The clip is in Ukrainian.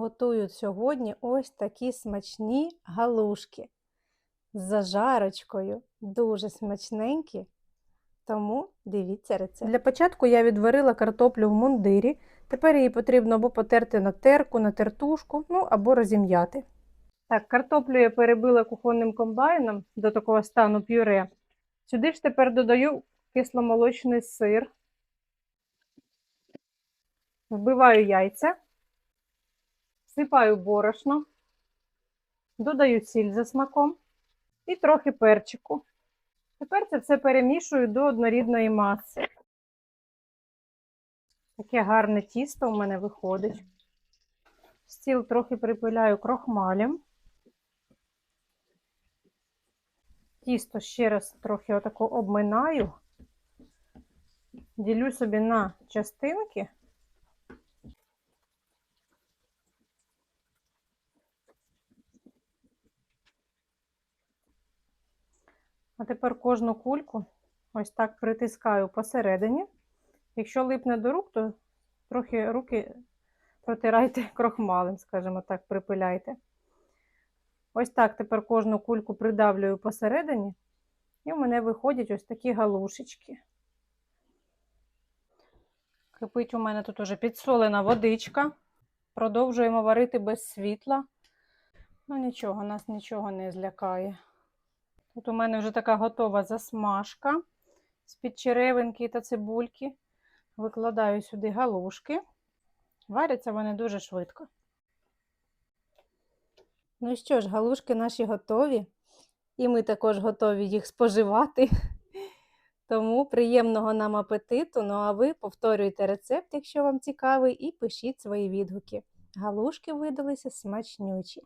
Готую сьогодні ось такі смачні галушки з зажарочкою. Дуже смачненькі. Тому дивіться рецепт. Для початку я відварила картоплю в мундирі. Тепер її потрібно або потерти на терку, на тертушку, ну або розім'яти. Так, картоплю я перебила кухонним комбайном до такого стану пюре. Сюди ж тепер додаю кисломолочний сир, вбиваю яйця, всипаю борошно, додаю сіль за смаком і трохи перчику. Тепер це все перемішую до однорідної маси. Таке гарне тісто у мене виходить. Стіл трохи припиляю крохмалем. Тісто ще раз трохи отако обминаю, ділю собі на частинки. А тепер кожну кульку ось так притискаю посередині. Якщо липне до рук, то трохи руки протирайте крохмалем, скажімо так, припиляйте. Ось так тепер кожну кульку придавлюю посередині, і в мене виходять ось такі галушечки. Кипить у мене тут уже підсолена водичка. Продовжуємо варити без світла. Ну нічого, нас нічого не злякає. Тут у мене вже така готова засмажка з-під черевинки та цибульки. Викладаю сюди галушки. Варяться вони дуже швидко. Ну що ж, галушки наші готові, і ми також готові їх споживати. Тому приємного нам апетиту. Ну а ви повторюйте рецепт, якщо вам цікавий, і пишіть свої відгуки. Галушки видалися смачнючі.